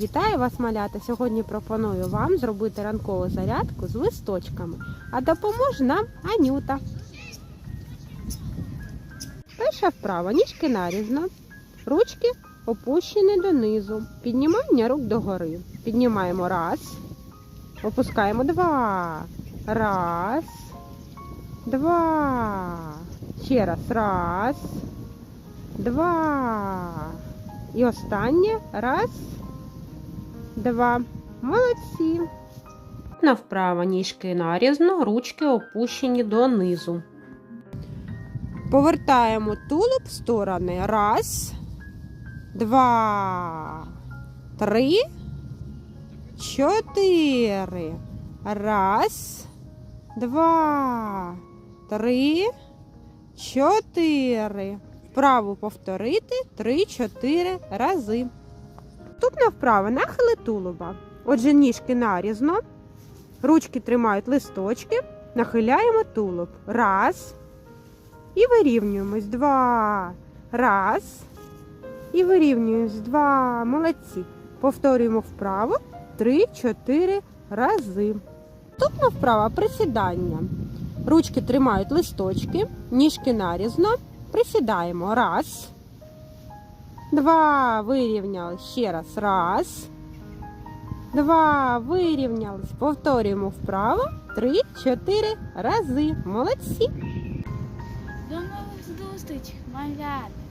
Вітаю вас, малята! Сьогодні пропоную вам зробити ранкову зарядку з листочками, а допоможе нам Анюта. Перша вправа ніжки нарізно, ручки опущені донизу, піднімання рук догори. Піднімаємо раз, опускаємо два. Раз, два. Ще раз. Раз, два. І останнє. Раз, два. Молодці. На вправо ніжки нарізно, ручки опущені донизу. Повертаємо тулуб в сторони. Раз, два, три, чотири. Раз, два, три, чотири. Вправу повторити три-чотири рази. Наступна вправа нахили тулуба. Отже, ніжки нарізно. Ручки тримають листочки. Нахиляємо тулуб. Раз. І вирівнюємось. Два. Раз. І вирівнюємось. Два. Молодці. Повторюємо вправо три-чотири рази. Наступна вправа присідання. Ручки тримають листочки, ніжки нарізно. Присідаємо. Раз. Два. Вирівняли. Ще раз. Раз. Два. Вирівнялись. Повторюємо вправо. Три-чотири рази. Молодці. До нових зустріч, малята!